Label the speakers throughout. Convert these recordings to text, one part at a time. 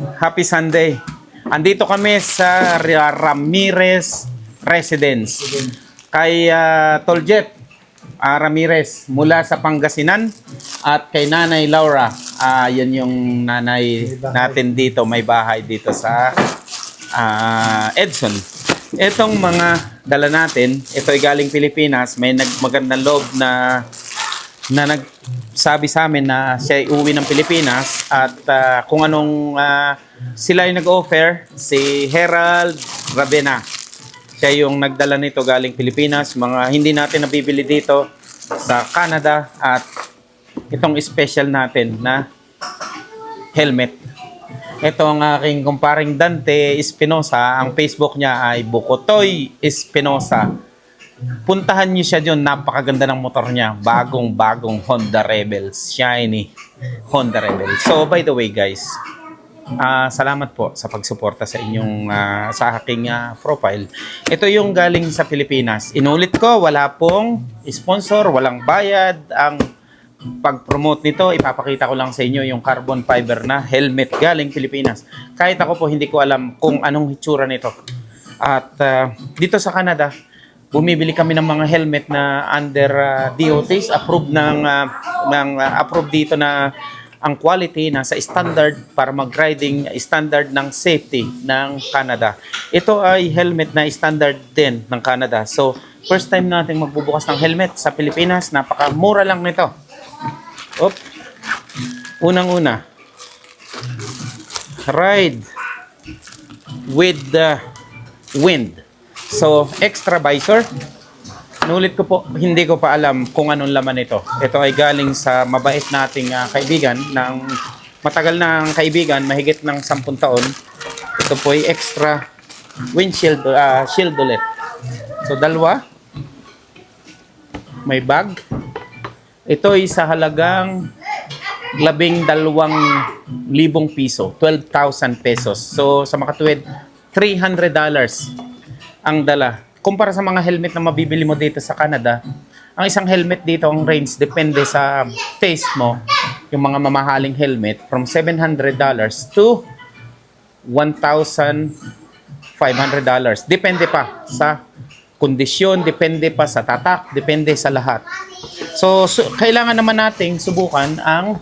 Speaker 1: Happy Sunday. Andito kami sa Ra- Ramirez Residence. Kay ah, Toljet ah, Ramirez mula sa Pangasinan at kay Nanay Laura. Ah, yan yung nanay natin dito, may bahay dito sa ah, Edson. Itong mga dala natin, ito ay galing Pilipinas, may nag magandang loob na na nagsabi sa amin na siya ay uwi ng Pilipinas at ah, kung anong ah, sila ay nag-offer, si Herald Ravena. Siya yung nagdala nito galing Pilipinas, mga hindi natin nabibili dito sa Canada at itong special natin na helmet. Ito ang aking kumparing Dante Espinosa. Ang Facebook niya ay Bukotoy Espinosa. Puntahan niyo siya dyan. Napakaganda ng motor niya. Bagong-bagong Honda Rebels. Shiny Honda Rebels. So, by the way guys, ah salamat po sa pagsuporta sa inyong ah, sa aking ah, profile. Ito yung galing sa Pilipinas. Inulit ko, wala pong sponsor, walang bayad. Ang pag-promote nito, ipapakita ko lang sa inyo yung carbon fiber na helmet galing Pilipinas. Kahit ako po hindi ko alam kung anong hitsura nito. At ah, dito sa Canada, bumibili kami ng mga helmet na under ah, DOTs, approved ng, ah, ng ah, approved dito na ang quality nasa standard para mag-riding standard ng safety ng Canada. Ito ay helmet na standard din ng Canada. So, first time natin magbubukas ng helmet sa Pilipinas. Napakamura lang nito. Op. Unang-una. Ride with the wind. So, extra visor. Nulit ko po, hindi ko pa alam kung anong laman ito. Ito ay galing sa mabait nating ah, kaibigan ng matagal na ang kaibigan, mahigit ng 10 taon. Ito po ay extra windshield ah, shield ulit. So dalawa. May bag. Ito ay sa halagang labing dalawang libong piso, 12,000 pesos. So sa makatuwid, 300 dollars ang dala. Kumpara sa mga helmet na mabibili mo dito sa Canada, ang isang helmet dito, ang range depende sa taste mo, yung mga mamahaling helmet, from $700 to $1,500. Depende pa sa kondisyon, depende pa sa tatak, depende sa lahat. So, su- kailangan naman nating subukan ang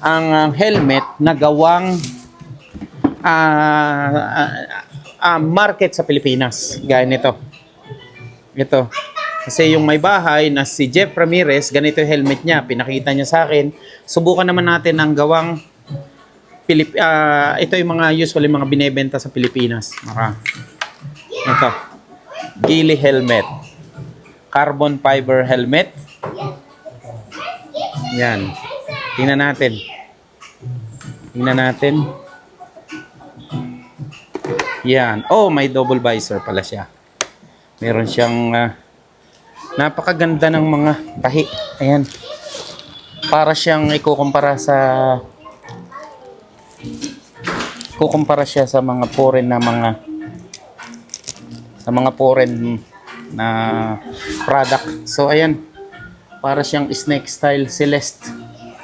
Speaker 1: ang uh, helmet na gawang ah, ah, market sa Pilipinas. Gaya nito. Ito. Kasi yung may bahay na si Jeff Ramirez, ganito yung helmet niya. Pinakita niya sa akin. Subukan naman natin ang gawang Pilip, ah, ito yung mga usually mga binebenta sa Pilipinas. Maka. Ito. Gili helmet. Carbon fiber helmet. Yan. Tingnan natin. Tingnan natin. Yan. Oh, may double visor pala siya. Meron siyang ah, napakaganda ng mga tahi. Ayan. Para siyang ikukumpara sa kukumpara siya sa mga foreign na mga sa mga foreign na product. So ayan. Para siyang snake style Celeste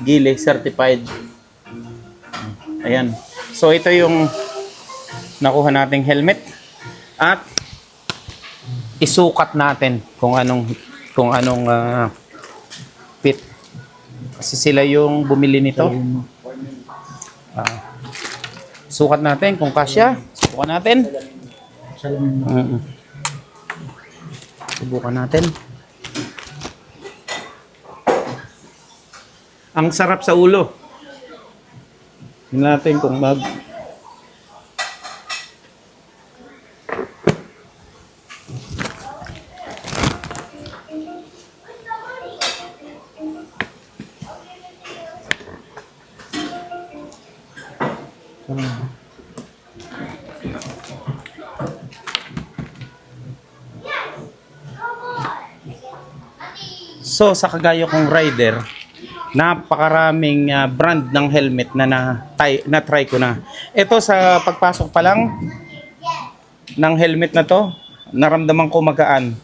Speaker 1: Gile certified. Ayan. So ito yung nakuha nating helmet at isukat natin kung anong kung anong ah, fit. Kasi sila yung bumili nito. Ah. sukat natin kung kasya. Subukan natin. Mm-mm. subukan natin. Ang sarap sa ulo. Tingnan natin kung mag So sa kagaya kong rider, napakaraming ah, brand ng helmet na na, tay- na try ko na. Ito sa pagpasok pa lang ng helmet na to, naramdaman ko magaan.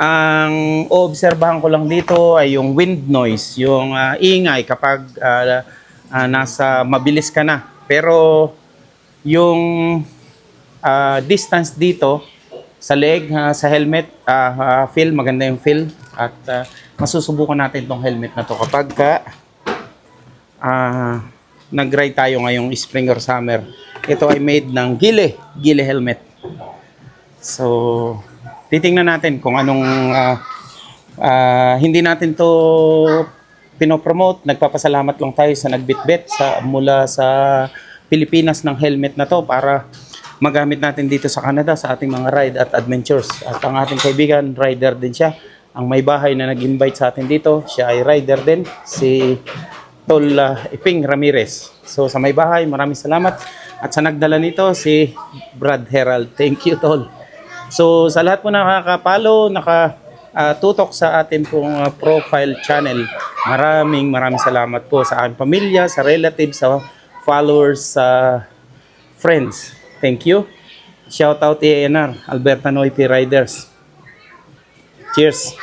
Speaker 1: Ang oobserbahan ko lang dito ay yung wind noise, yung ah, ingay kapag ah, ah, nasa mabilis ka na. Pero yung ah, distance dito sa leg, ah, sa helmet, ah, ah, feel, maganda yung feel. At ah, masusubukan natin tong helmet na to kapag ka ah, nag-ride tayo ngayong spring or summer. Ito ay made ng Gile, Gile helmet. So, titingnan natin kung anong ah, ah, hindi natin to pinopromote. Nagpapasalamat lang tayo sa nagbitbit sa mula sa Pilipinas ng helmet na to para magamit natin dito sa Canada sa ating mga ride at adventures. At ang ating kaibigan, rider din siya. Ang may bahay na nag-invite sa atin dito, siya ay rider din, si Tol ah, Iping Ramirez. So sa may bahay, maraming salamat. At sa nagdala nito, si Brad Herald. Thank you, Tol. So sa lahat po nakakapalo, nakatutok sa ating pong ah, profile channel, maraming maraming salamat po sa aking pamilya, sa relatives, sa followers, sa friends. Thank you. Shout out ANR, Alberta Noipi Riders. Cheers.